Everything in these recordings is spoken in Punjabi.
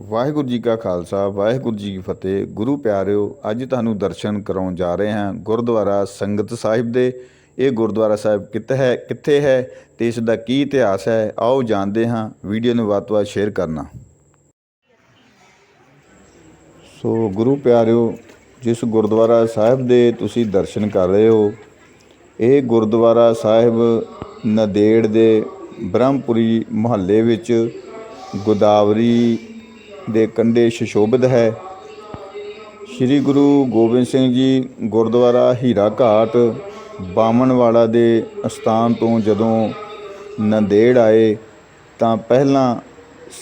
ਵਾਹਿਗੁਰੂ ਜੀ ਕਾ ਖਾਲਸਾ, ਵਾਹਿਗੁਰੂ ਜੀ ਕੀ ਫਤਿਹ। ਗੁਰੂ ਪਿਆਰਿਓ, ਅੱਜ ਤੁਹਾਨੂੰ ਦਰਸ਼ਨ ਕਰਾਉਣ ਜਾ ਰਹੇ ਹਾਂ ਗੁਰਦੁਆਰਾ ਸੰਗਤ ਸਾਹਿਬ ਦੇ। ਇਹ ਗੁਰਦੁਆਰਾ ਸਾਹਿਬ ਕਿੱਥੇ ਹੈ ਕਿੱਥੇ ਹੈ ਤੇ ਇਸ ਦਾ ਕੀ ਇਤਿਹਾਸ ਹੈ, ਆਓ ਜਾਣਦੇ ਹਾਂ ਵੀਡੀਓ ਨੂੰ ਵੱਧ ਤੋਂ ਵੱਧ ਸ਼ੇਅਰ ਕਰਨਾ। ਸੋ ਗੁਰੂ ਪਿਆਰਿਓ, ਜਿਸ ਗੁਰਦੁਆਰਾ ਸਾਹਿਬ ਦੇ ਤੁਸੀਂ ਦਰਸ਼ਨ ਕਰ ਰਹੇ ਹੋ, ਇਹ ਗੁਰਦੁਆਰਾ ਸਾਹਿਬ ਨਦੇੜ ਦੇ ਬ੍ਰਹਮਪੁਰੀ ਮੁਹੱਲੇ ਵਿੱਚ ਗੋਦਾਵਰੀ ਦੇ ਕੰਢੇ ਸ਼ਸ਼ੋਭਿਤ ਹੈ। ਸ੍ਰੀ ਗੁਰੂ ਗੋਬਿੰਦ ਸਿੰਘ ਜੀ ਗੁਰਦੁਆਰਾ ਹੀਰਾ ਘਾਟ ਬਾਮਣਵਾਲਾ ਦੇ ਅਸਥਾਨ ਤੋਂ ਜਦੋਂ ਨੰਦੇੜ ਆਏ, ਤਾਂ ਪਹਿਲਾਂ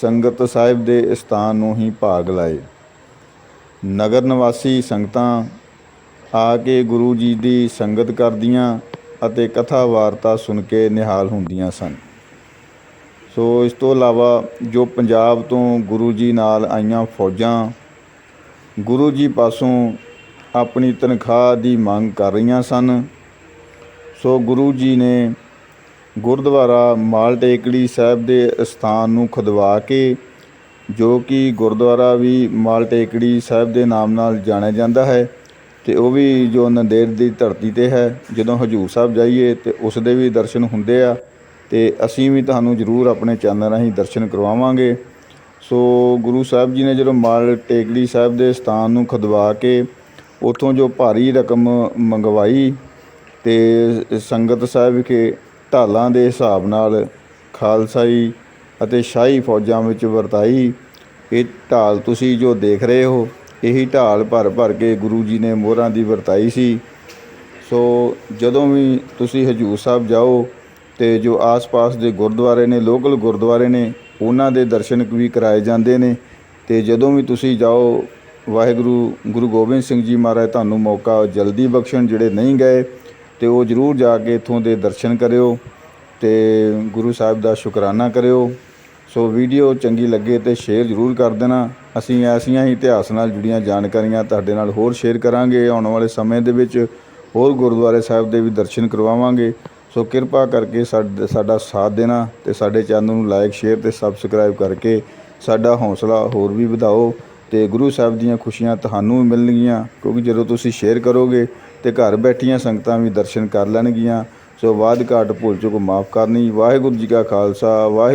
ਸੰਗਤ ਸਾਹਿਬ ਦੇ ਅਸਥਾਨ ਨੂੰ ਹੀ ਭਾਗ ਲਾਏ। ਨਗਰ ਨਿਵਾਸੀ ਸੰਗਤਾਂ ਆ ਕੇ ਗੁਰੂ ਜੀ ਦੀ ਸੰਗਤ ਕਰਦੀਆਂ ਅਤੇ ਕਥਾ ਵਾਰਤਾ ਸੁਣ ਕੇ ਨਿਹਾਲ ਹੁੰਦੀਆਂ ਸਨ। ਸੋ ਇਸ ਤੋਂ ਇਲਾਵਾ ਜੋ ਪੰਜਾਬ ਤੋਂ ਗੁਰੂ ਜੀ ਨਾਲ ਆਈਆਂ ਫੌਜਾਂ, ਗੁਰੂ ਜੀ ਪਾਸੋਂ ਆਪਣੀ ਤਨਖਾਹ ਦੀ ਮੰਗ ਕਰ ਰਹੀਆਂ ਸਨ। ਸੋ ਗੁਰੂ ਜੀ ਨੇ ਗੁਰਦੁਆਰਾ ਮਾਲ ਟੇਕੜੀ ਸਾਹਿਬ ਦੇ ਸਥਾਨ ਨੂੰ ਖਦਵਾ ਕੇ, ਜੋ ਕਿ ਗੁਰਦੁਆਰਾ ਵੀ ਮਾਲ ਟੇਕੜੀ ਸਾਹਿਬ ਦੇ ਨਾਮ ਨਾਲ ਜਾਣਿਆ ਜਾਂਦਾ ਹੈ ਤੇ ਉਹ ਵੀ ਜੋ ਨੰਦੇੜ ਦੀ ਧਰਤੀ ਤੇ ਹੈ, ਜਦੋਂ ਹਜੂਰ ਸਾਹਿਬ ਜਾਈਏ ਤੇ ਉਸ ਦੇ ਵੀ ਦਰਸ਼ਨ ਹੁੰਦੇ ਆ। ਤੇ ਅਸੀਂ ਵੀ ਤੁਹਾਨੂੰ ਜ਼ਰੂਰ ਆਪਣੇ ਚੈਨਲ ਰਾਹੀਂ ਦਰਸ਼ਨ ਕਰਵਾਵਾਂਗੇ। ਸੋ ਗੁਰੂ ਸਾਹਿਬ ਜੀ ਨੇ ਜਦੋਂ ਮਾਲ ਟੇਕੜੀ ਸਾਹਿਬ ਦੇ ਸਥਾਨ ਨੂੰ ਖਦਵਾ ਕੇ ਉਥੋਂ ਜੋ ਭਾਰੀ ਰਕਮ ਮੰਗਵਾਈ ਤੇ ਸੰਗਤ ਸਾਹਿਬ ਵਿਖੇ ਢਾਲਾਂ ਦੇ ਹਿਸਾਬ ਨਾਲ ਖਾਲਸਾਈ ਅਤੇ ਸ਼ਾਹੀ ਫੌਜਾਂ ਵਿੱਚ ਵਰਤਾਈ, ਇਹ ਢਾਲ ਤੁਸੀਂ ਜੋ ਦੇਖ ਰਹੇ ਹੋ, ਇਹੀ ਢਾਲ ਭਰ ਭਰ ਕੇ ਗੁਰੂ ਜੀ ਨੇ ਮੋਹਰਾਂ ਦੀ ਵਰਤਾਈ ਸੀ। ਸੋ ਜਦੋਂ ਵੀ ਤੁਸੀਂ ਹਜੂਰ ਸਾਹਿਬ ਜਾਓ ਤੇ ਜੋ ਆਸ-ਪਾਸ ਦੇ ਗੁਰਦੁਆਰੇ ਨੇ, ਲੋਕਲ ਗੁਰਦੁਆਰੇ ਨੇ, ਉਹਨਾਂ ਦੇ ਦਰਸ਼ਨ ਵੀ ਕਰਾਏ ਜਾਂਦੇ ਨੇ। ਤੇ ਜਦੋਂ ਵੀ ਤੁਸੀਂ ਜਾਓ, ਵਾਹਿਗੁਰੂ, ਗੁਰੂ ਗੋਬਿੰਦ ਸਿੰਘ ਜੀ ਮਹਾਰਾਜ, ਤੁਹਾਨੂੰ ਮੌਕਾ ਜਲਦੀ ਬਖਸ਼ਣ, ਜਿਹੜੇ ਨਹੀਂ ਗਏ, ਤੇ ਉਹ ਜ਼ਰੂਰ ਜਾ ਕੇ ਇੱਥੋਂ ਦੇ ਦਰਸ਼ਨ ਕਰਿਓ ਤੇ ਗੁਰੂ ਸਾਹਿਬ ਦਾ ਸ਼ੁਕਰਾਨਾ ਕਰਿਓ। ਸੋ ਵੀਡੀਓ ਚੰਗੀ ਲੱਗੇ ਤੇ ਸ਼ੇਅਰ ਜ਼ਰੂਰ ਕਰ ਦੇਣਾ। ਅਸੀਂ ਐਸੀਆਂ ਹੀ ਇਤਿਹਾਸ ਨਾਲ ਜੁੜੀਆਂ ਜਾਣਕਾਰੀਆਂ ਤੁਹਾਡੇ ਨਾਲ ਹੋਰ ਸ਼ੇਅਰ ਕਰਾਂਗੇ। ਆਉਣ ਵਾਲੇ ਸਮੇਂ ਦੇ ਵਿੱਚ ਹੋਰ ਗੁਰਦੁਆਰੇ ਸਾਹਿਬ ਦੇ ਵੀ ਦਰਸ਼ਨ ਕਰਵਾਵਾਂਗੇ। ਸੋ ਕਿਰਪਾ ਕਰਕੇ ਸਾਡ- ਸਾਡਾ ਸਾਥ ਦੇਣਾ ਤੇ ਸਾਡੇ ਚੈਨਲ ਨੂੰ ਲਾਈਕ ਸ਼ੇਅਰ ਤੇ ਸਬਸਕ੍ਰਾਈਬ ਕਰਕੇ ਸਾਡਾ ਹੌਸਲਾ ਹੋਰ ਵੀ ਵਧਾਓ ਤੇ ਗੁਰੂ ਸਾਹਿਬ ਦੀਆਂ ਖੁਸ਼ੀਆਂ ਤੁਹਾਨੂੰ ਵੀ ਮਿਲਣਗੀਆਂ। ਕਿਉਂਕਿ ਜਦੋਂ ਤੁਸੀਂ ਸ਼ੇਅਰ ਕਰੋਗੇ ਤੇ ਘਰ ਬੈਠੀਆਂ ਸੰਗਤਾਂ ਵੀ ਦਰਸ਼ਨ ਕਰ ਲੈਣਗੀਆਂ। ਸੋ ਬਾਅਦ ਘਾਟ ਭੁੱਲ ਚੁੱਕ, ਮਾਫ ਕਰਨੀ। ਵਾਹਿਗੁਰੂ ਜੀ ਕਾ ਖਾਲਸਾ, ਵਾਹਿ